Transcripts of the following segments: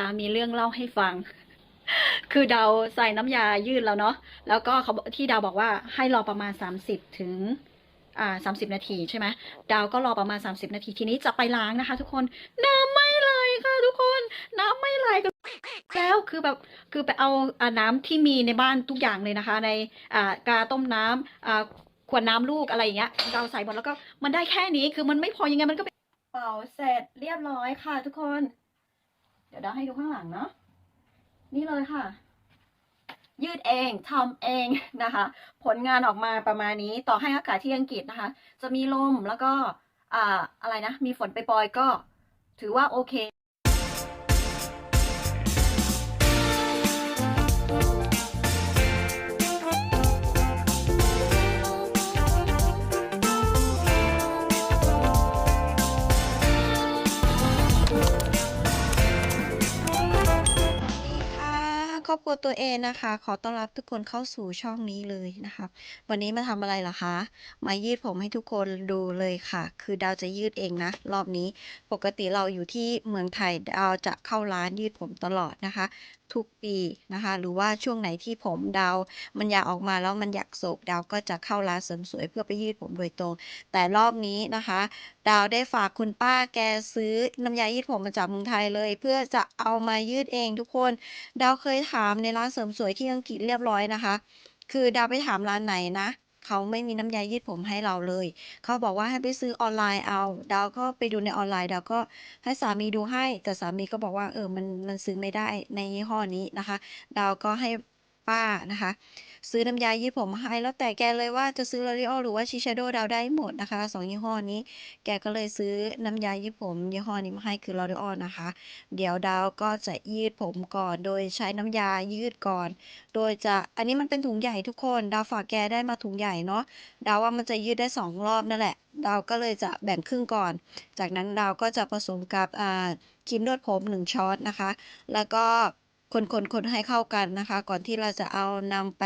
คะมีเรื่องเล่าให้ฟัง คือดาวใส่น้ำยายืดแล้วเนาะแล้วก็เขาที่ดาวบอกว่าให้รอประมาณ 30 ถึงอ่า30นาทีใช่ไหมดาวก็รอประมาณ 30 นาทีทีนี้จะไปล้างนะคะ ทุกคนน้ำไม่ไหลค่ะทุกคนน้ำไม่ไหลกันแล้วคือแบบคือไปเอาอาน้ำที่มีในบ้านทุกอย่างเลยนะคะ ในอ่ากาต้มน้ำอ่าขวดน้ำลูกอะไรอย่างเงี้ยดาวใส่หมดแล้วก็มันได้แค่นี้คือมันไม่พอยังไงมันก็เป่าเสร็จเรียบร้อยค่ะทุกคน เดี๋ยวเราให้ดูข้างหลังเนาะนี่เลยค่ะ ยืดเองทำเองนะคะ ผลงานออกมาประมาณนี้ต่อให้อากาศที่อังกฤษนะคะ จะมีลมแล้วก็อ่าอะไรนะ มีฝนไปปลอยก็ถือว่าโอเค ตัวเองนะคะ ขอต้อนรับทุกคนเข้าสู่ช่องนี้เลยนะคะวันนี้มาทำอะไรเหรอคะ มายืดผมให้ทุกคนดูเลยค่ะ คือดาวจะยืดเองนะ รอบนี้ปกติเราอยู่ที่เมืองไทยดาวจะเข้าร้านยืดผมตลอดนะคะ ทุกปีนะคะ หรือว่าช่วงไหนที่ผมดาวมันอยากออกมาแล้วมันอยากโศกดาวก็จะเข้าร้านเสริมสวยเพื่อไปยืดผมโดยตรง แต่รอบนี้นะคะ ดาวได้ฝากคุณป้าแกซื้อน้ำยายืดผมมาจากเมืองไทยเลย เพื่อจะเอามายืดเองทุกคน ดาวเคยถามในร้านเสริมสวยที่อังกฤษเรียบร้อยนะคะ คือดาวไปถามร้านไหนนะ เขาไม่มีน้ำยายืดผมให้เราเลย เขาบอกว่าให้ไปซื้อออนไลน์เอา ดาวก็ไปดูในออนไลน์ ดาวก็ให้สามีดูให้ แต่สามีก็บอกว่า เออ มัน มันซื้อไม่ได้ในยี่ห้อนี้นะคะ ดาวก็ให้ ป้านะคะ ซื้อน้ำยายืดผมให้แล้วแต่แกเลยว่าจะซื้อ L'Oreal หรือว่า Shiseido ดาวได้หมดนะคะสองยี่ห้อนี้ แกก็เลยซื้อน้ำยายืดผมยี่ห้อนี้มาให้คือ L'Oreal นะคะ เดี๋ยวดาวก็จะยืดผมก่อน โดยใช้น้ำยายืดก่อน โดยจะอันนี้มันเป็นถุงใหญ่ทุกคน ดาวฝากแกได้มาถุงใหญ่เนาะดาวว่ามันจะยืดได้สองรอบนั่นแหละดาวก็เลยจะแบ่งครึ่งก่อน จากนั้นดาวก็จะผสมกับครีมนวดผมหนึ่งช้อนนะคะ แล้วก็ คนคนคนให้เข้ากันนะคะ ก่อนที่เราจะเอานำไป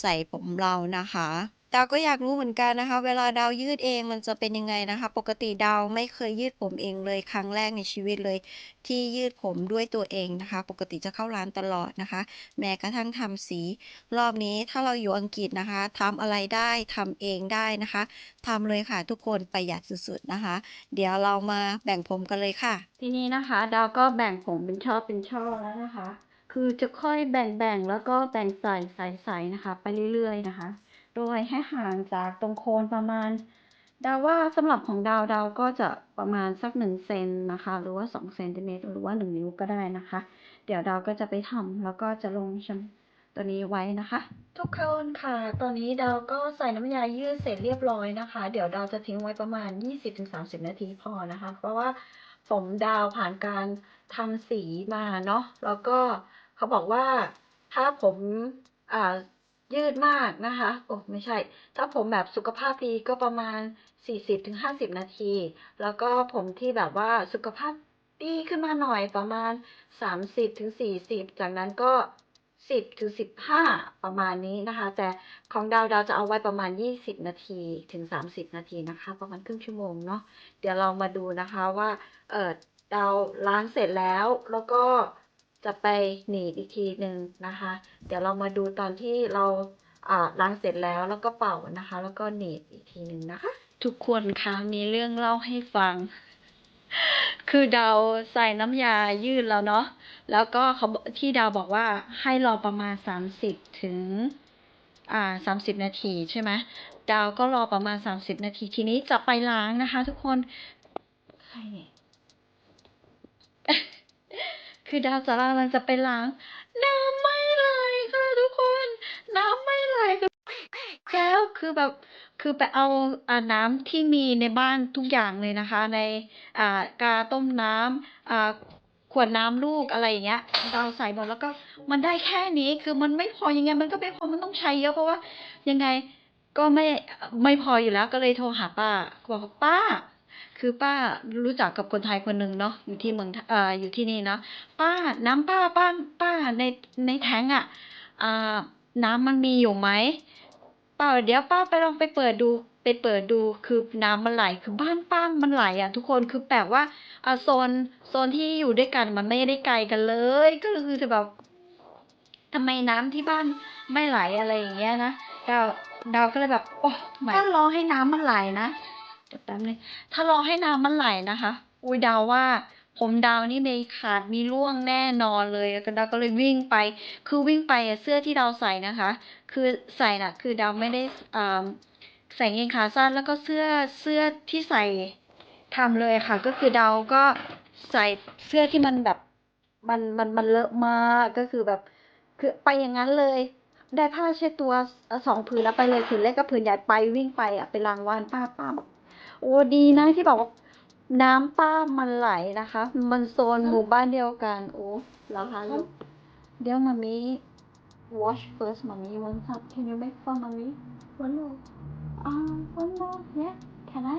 ใส่ผมเรานะคะดาวก็อยากรู้เหมือนกันนะคะ เวลาดาวยืดเองมันจะเป็นยังไงนะคะ ปกติดาวไม่เคยยืดผมเองเลยครั้งแรกในชีวิตเลย ที่ยืดผมด้วยตัวเองนะคะ ปกติจะเข้าร้านตลอดนะคะ แม้กระทั่งทำสี รอบนี้ถ้าเราอยู่อังกฤษนะคะทำอะไรได้ทำเองได้นะคะทำเลยค่ะทุกคนประหยัดสุดๆนะคะ เดี๋ยวเรามาแบ่งผมกันเลยค่ะ ทีนี้นะคะ ดาวก็แบ่งผมเป็นช่อเป็นช่อแล้วนะคะ คือจะค่อยแบ่งแบ่งแล้วก็แบ่งใส่ใส่ใส่นะคะ ไปเรื่อยๆนะคะ โดยให้ห่างจากตรงโคนประมาณ ดาวว่าสำหรับของดาวดาวก็จะประมาณสักหนึ่งเซนนะคะ หรือว่าสองเซนติเมตรหรือว่าหนึ่งนิ้วก็ได้นะคะ เดี๋ยวดาวก็จะไปทำแล้วก็จะลงชัมตัวนี้ไว้นะคะ ทุกคนค่ะ ตอนนี้ดาวก็ใส่น้ำยายืดเสร็จเรียบร้อยนะคะ เดี๋ยวดาวจะทิ้งไว้ประมาณ 20-30 นาทีพอนะคะ เพราะว่าผมดาวผ่านการทำสีมาเนาะแล้วก็ เขาบอกว่าถ้าผมอ่ายืดมากนะคะ โอ้ไม่ใช่ ถ้าผมแบบสุขภาพดีก็ประมาณ 40-50 นาที แล้วก็ผมที่แบบว่าสุขภาพดีขึ้นมาหน่อยประมาณ 30-40 จากนั้นก็10ถึง15ประมาณนี้นะคะ แต่ของดาวดาวจะเอาไว้ประมาณ20นาทีถึง30นาทีนะคะ ประมาณครึ่งชั่วโมงเนาะเดี๋ยวเรามาดูนะคะว่าเออดาวล้างเสร็จแล้วแล้วก็ จะไปหนีบอีกทีหนึ่งนะคะ เดี๋ยวเรามาดูตอนที่เราอ่าล้างเสร็จแล้วแล้วก็เป่านะคะ แล้วก็หนีบอีกทีหนึ่งนะคะ ทุกคนคะมีเรื่องเล่าให้ฟัง คือดาวใส่น้ำยายืดแล้วเนาะแล้วก็เขาบอกที่ดาวบอกว่าให้รอประมาณสามสิบถึงอ่าสามสิบนาทีใช่ไหมดาวก็รอประมาณสามสิบนาที ทีนี้จะไปล้างนะคะ ทุกคนใครเนี่ย คือดาวจะกำลังจะไปล้าง น้ำไม่ไหลค่ะทุกคน น้ำไม่ไหลคือแล้วคือแบบคือไปเอาอ่าน้ำที่มีในบ้านทุกอย่างเลยนะคะ ในอ่ากาต้มน้ำอ่าขวดน้ำลูกอะไรอย่างเงี้ยดาวใส่หมดแล้วก็มันได้แค่นี้คือมันไม่พอยังไง มันก็ไม่พอมันต้องใช้เยอะเพราะว่ายังไงก็ไม่ไม่พออยู่แล้วก็เลยโทรหาป้าบอกว่าป้า คือป้ารู้จักกับคนไทยคนหนึ่งเนาะอยู่ที่เมืองเอ่ออยู่ที่นี่เนาะป้าน้ำป้าป้าป้าในในแท้งอะอ่าน้ำมันมีอยู่ไหมปล่าเดี๋ยวป้าไปลองไปเปิดดูไปเปิดดูคือน้ำมันไหลคือบ้านป้ามันไหลอะทุกคนคือแบบว่าอ่าโซนโซนที่อยู่ด้วยกันมันไม่ได้ไกลกันเลย ก็คือจะแบบทำไมน้ำที่บ้านไม่ไหลอะไรอย่างเงี้ยนะดาวดาวก็เลยแบบโอ้ไม่ถ้ารอให้น้ำมันไหลนะ เดี๋ยวแป๊บนึงถ้ารอให้น้ำมันไหลนะคะ อุ้ยดาวว่า ผมดาวนี่ม่ขาดมีร่วงแน่นอนเลยแล้วก็ดาวก็เลยวิ่งไป คือวิ่งไปเสื้อที่ดาวใส่นะคะ คือใส่น่ะ คือดาวไม่ได้อ่าใส่กางเกงขาสั้นแล้วก็เสื้อเสื้อที่ใส่ทำเลยค่ะ ก็คือดาวก็ใส่เสื้อที่มันแบบมันมันมันเลอะมากก็คือแบบ คือไปอย่างนั้นเลย ได้ผ้าเช็ดตัวสองผืนแล้วไปเลยผืนเล็กกับผืนใหญ่ไปวิ่งไปอะไปรางวัลป้าป้า โอ้ดีนะที่บอกว่าน้ำป้ามันไหลนะคะ มันโซนหมู่บ้านเดียวกัน โอ้แล้วคะลูกเดี๋ยวมามี wash first มามี one cup can you make for มามี One more. uh one more yeah can I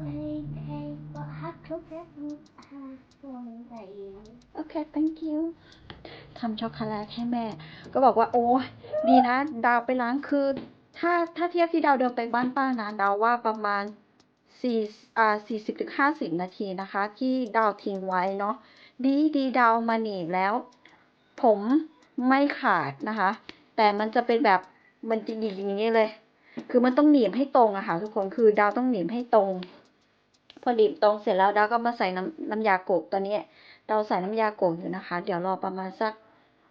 Okay, but how come that has one day? okay thank you ทำช็อกโกแลตให้แม่ ก็บอกว่าโอ้ยดีนะ ดาวไปล้างคือ ถ้าถ้าเทียบที่ดาวเดินไปบ้านป้านะดาวว่าประมาณสี่อ่าสี่สิบถึงห้าสิบนาทีนะคะ ที่ดาวทิ้งไว้เนาะดีดีดาวมาหนีบแล้ว ผมไม่ขาดนะคะ แต่มันจะเป็นแบบมันจะหยิกอย่างนี้เลย คือมันต้องหนีบให้ตรงอะค่ะทุกคนคือดาวต้องหนีบให้ตรง พอหนีบตรงเสร็จแล้วดาวก็มาใส่น้ำน้ำยาโกกตัวนี้เราใส่น้ำยาโกกอยู่นะคะ เดี๋ยวรอประมาณสัก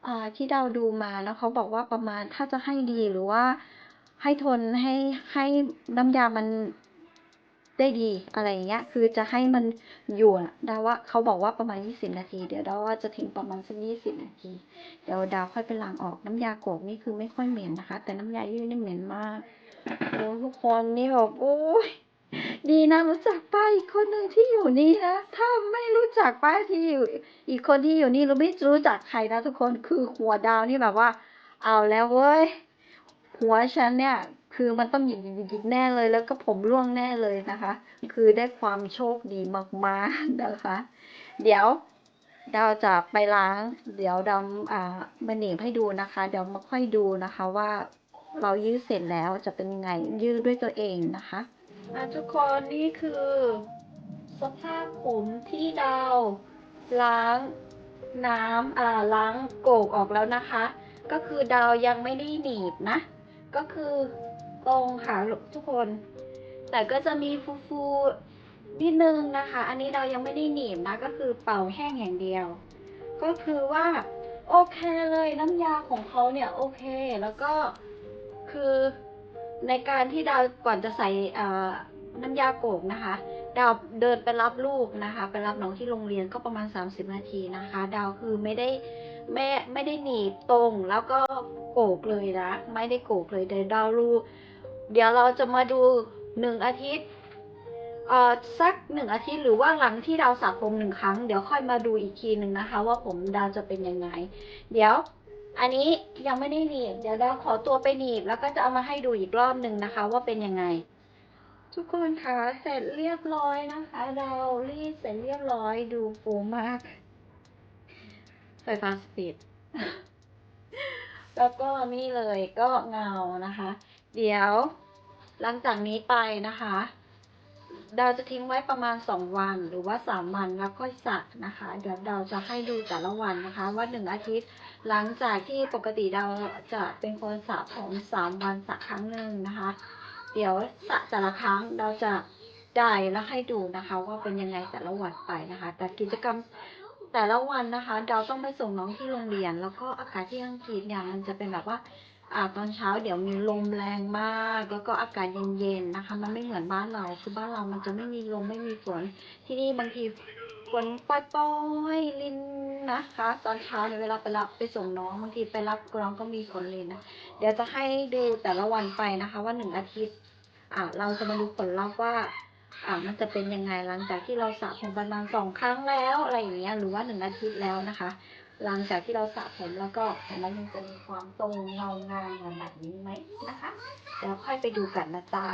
อ่าที่เราดูมาแล้วเขาบอกว่าประมาณถ้าจะให้ดีหรือว่า ให้ทนให้ให้น้ำยามันได้ดีอะไรอย่างเงี้ย คือจะให้มันอยู่อะดาว่าเขาบอกว่าประมาณยี่สิบนาที เดี๋ยวดาว่าจะทิ้งประมาณสักยี่สิบนาที เดี๋ยวดาวค่อยไปล้างออกน้ำยาโกกนี่คือไม่ค่อยเหม็นนะคะ แต่น้ำยายืดนี่เหม็นมากโอ้ทุกคนนี่แบบโอ้ยดีนะรู้จักป้าอีกคนหนึ่งที่อยู่นี่นะ ถ้าไม่รู้จักป้าที่อยู่ อีกคนที่อยู่นี่เราไม่รู้จักใครนะทุกคน คือหัวดาวนี่แบบว่า เอาแล้วเว้ย หัวฉันเนี่ยคือมันต้องหยิกหยิกหยิกแน่เลย แล้วก็ผมร่วงแน่เลยนะคะ คือได้ความโชคดีมากๆนะคะ เดี๋ยวดาวจะไปล้าง เดี๋ยวดาอ่ามาหนีบให้ดูนะคะ เดี๋ยวมาค่อยดูนะคะว่าเรายืดเสร็จแล้วจะเป็นยังไงยืดด้วยตัวเองนะคะอะทุกคนนี่คือ สภาพผมที่ดาวล้างน้ำอ่าล้างโกกออกแล้วนะคะ ก็คือดาวยังไม่ได้หนีบนะ ก็คือตรงค่ะทุกคน แต่ก็จะมีฟูๆนิดนึงนะคะ อันนี้เดายังไม่ได้หนีบนะ ก็คือเป่าแห้งอย่างเดียว ก็คือว่าโอเคเลยน้ำยาของเขาเนี่ยโอเค แล้วก็คือในการที่ดาวก่อนจะใส่น้ำยาโกกนะคะ ดาวเดินไปรับลูกนะคะ ไปรับน้องที่โรงเรียนก็ประมาณ 30 นาทีนะคะ ดาวคือไม่ได้ ไม่ไม่ได้หนีบตรงแล้วก็โกกเลยนะ ไม่ได้โกกเลยเดี๋ยวดาวรู้เดี๋ยวเราจะมาดูหนึ่งอาทิตย์เอ่อสักหนึ่งอาทิตย์หรือว่าหลังที่ดาวสระผมหนึ่งครั้งเดี๋ยวค่อยมาดูอีกทีหนึ่งนะคะ ว่าผมดาวจะเป็นยังไง เดี๋ยว อันนี้ยังไม่ได้หนีบ เดี๋ยวดาวขอตัวไปหนีบ แล้วก็จะเอามาให้ดูอีกรอบหนึ่งนะคะ ว่าเป็นยังไง ทุกคนคะเสร็จเรียบร้อยนะคะ เรารีดเสร็จเรียบร้อยดูฟูมาก ไฟฟ้าสปีด แล้วก็นี่เลยก็เงานะคะ เดี๋ยวหลังจากนี้ไปนะคะดาวจะทิ้งไว้ประมาณสองวันหรือว่าสามวันแล้วค่อยสระนะคะ เดี๋ยวดาวจะให้ดูแต่ละวันนะคะ ว่าหนึ่งอาทิตย์ หลังจากที่ปกติดาวจะเป็นคนสระผมสามวันสระครั้งหนึ่งนะคะ เดี๋ยวสระแต่ละครั้งเราจะได้แล้วให้ดูนะคะ ว่าเป็นยังไงแต่ละวันไปนะคะ แต่กิจกรรม แต่ละวันนะคะ เราต้องไปส่งน้องที่โรงเรียน แล้วก็อากาศที่อังกฤษเนี่ยมันจะเป็นแบบว่าอ่าตอนเช้าเดี๋ยวมีลมแรงมาก แล้วก็อากาศเย็นๆนะคะ มันไม่เหมือนบ้านเราคือบ้านเรามันจะไม่มีลมไม่มีฝนที่นี่บางทีฝนปล่อยๆลินนะคะ ตอนเช้าเนี่ยเวลาไปรับไปส่งน้องบางทีไปรับน้องก็มีฝนลินนะเดี๋ยวจะให้ดูแต่ละวันไปนะคะ ว่าหนึ่งอาทิตย์อ่าเราจะมาดูผลลัพธ์ว่า อ่ามันจะเป็นยังไงหลังจากที่เราสระผมประมาณสองครั้งแล้วอะไรอย่างเงี้ยหรือว่าหนึ่งอาทิตย์แล้วนะคะ หลังจากที่เราสระผมแล้วก็มันยังจะมีความตรงเงางามแบบนี้ไหมนะคะเดี๋ยวค่อยไปดูกันนะจ๊ะ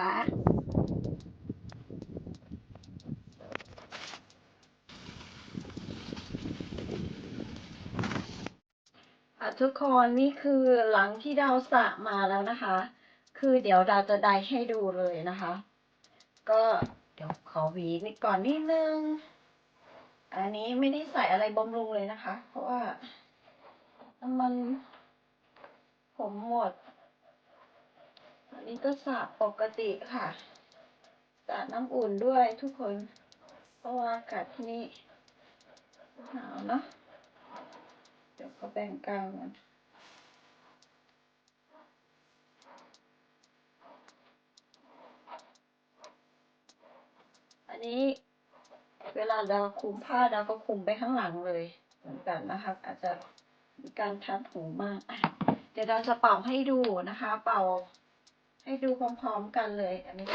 อะทุกคนนี่คือหลังที่เราสระมาแล้วนะคะ คือเดี๋ยวเราจะได้ให้ดูเลยนะคะ ก็ เดี๋ยวขอหวีนิดก่อนนิดนึง อันนี้ไม่ได้ใส่อะไรบำรุงเลยนะคะ เพราะว่าน้ำมันผมหมด อันนี้ก็สระปกติค่ะสระน้ำอุ่นด้วยทุกคน เพราะว่าอากาศที่นี่หนาวเนอะเดี๋ยวก็แบ่งกลางกัน นี้ เวลาเราคลุมผ้าเราก็คลุมไปข้างหลังเลยเหมือนกันนะคะ อาจจะมีการทัดหูมากเดี๋ยวเราจะเป่าให้ดูนะคะ เป่าให้ดูพร้อมๆกันเลย อันนี้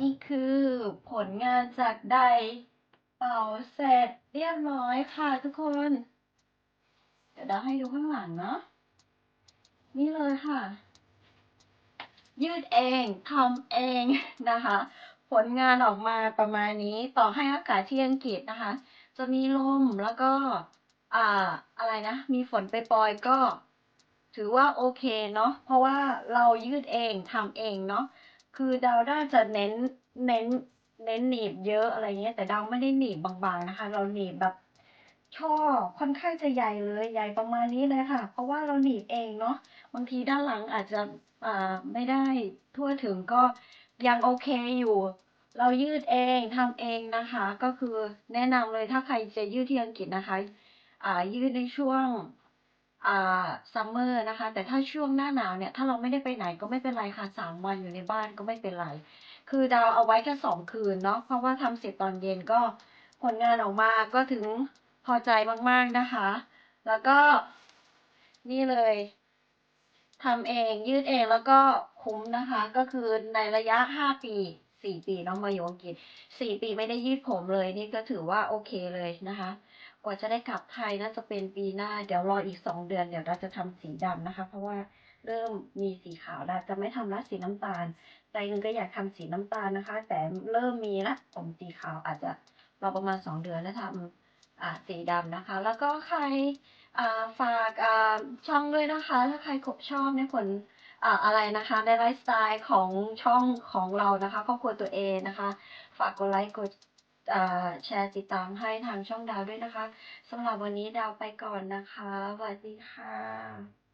นี่คือผลงานจากไดร์เป่าเสร็จเรียบร้อยค่ะทุกคน เดี๋ยวเราให้ดูข้างหลังเนาะนี่เลยค่ะ ยืดเองทำเองนะคะ ผลงานออกมาประมาณนี้ต่อให้อากาศที่อังกฤษนะคะ จะมีลมแล้วก็อ่าอะไรนะ มีฝนไปปรยก็ ถือว่าโอเคเนาะเพราะว่าเรายืดเองทำเองเนาะ คือดาวน่าจะเน้น เน้น เน้นหนีบเยอะอะไรเงี้ย แต่ดาวไม่ได้หนีบบางๆนะคะ เราหนีบแบบช่อค่อนข้างจะใหญ่เลย ใหญ่ประมาณนี้เลยค่ะ เพราะว่าเราหนีบเองเนาะ บางทีด้านหลังอาจจะอ่าไม่ได้ทั่วถึงก็ยังโอเคอยู่ เรายืดเองทำเองนะคะ ก็คือแนะนำเลยถ้าใครจะยืดที่อังกฤษนะคะ อ่ายืดในช่วง ซัมเมอร์นะคะ แต่ถ้าช่วงหน้าหนาวเนี่ย ถ้าเราไม่ได้ไปไหนก็ไม่เป็นไรค่ะสามวันอยู่ในบ้านก็ไม่เป็นไร คือดาวเอาไว้แค่สองคืนเนาะ เพราะว่าทำเสร็จตอนเย็นก็ผลงานออกมาก็ถึงพอใจมากๆนะคะ แล้วก็นี่เลยทำเองยืดเองแล้วก็คุ้มนะคะ ก็คือในระยะห้าปีสี่ปีเน้องมาอยู่อังกฤษสี่ปีไม่ได้ยืดผมเลยนี่ก็ถือว่าโอเคเลยนะคะ กว่าจะได้กลับไทยน่าจะเป็นปีหน้า เดี๋ยวรออีกสองเดือน เดี๋ยวเราจะทำสีดำนะคะ เพราะว่าเริ่มมีสีขาวแล้วจะไม่ทำละสีน้ำตาล ใจหนึงก็อยากทำสีน้ำตาลนะคะ แต่เริ่มมีละผมสีขาวอาจจะรอประมาณสองเดือนแล้วทำสีดำนะคะ แล้วก็ใครฝากช่องด้วยนะคะ ถ้าใครกบชอบในผลอะไรนะคะในไลฟ์สไตล์ของช่องของเรานะคะครอบครัวตัวเองนะคะ ฝากกดไลค์กด แชร์ติดตามให้ทางช่องดาวด้วยนะคะสำหรับวันนี้ดาวไปก่อนนะคะสวัสดีค่ะ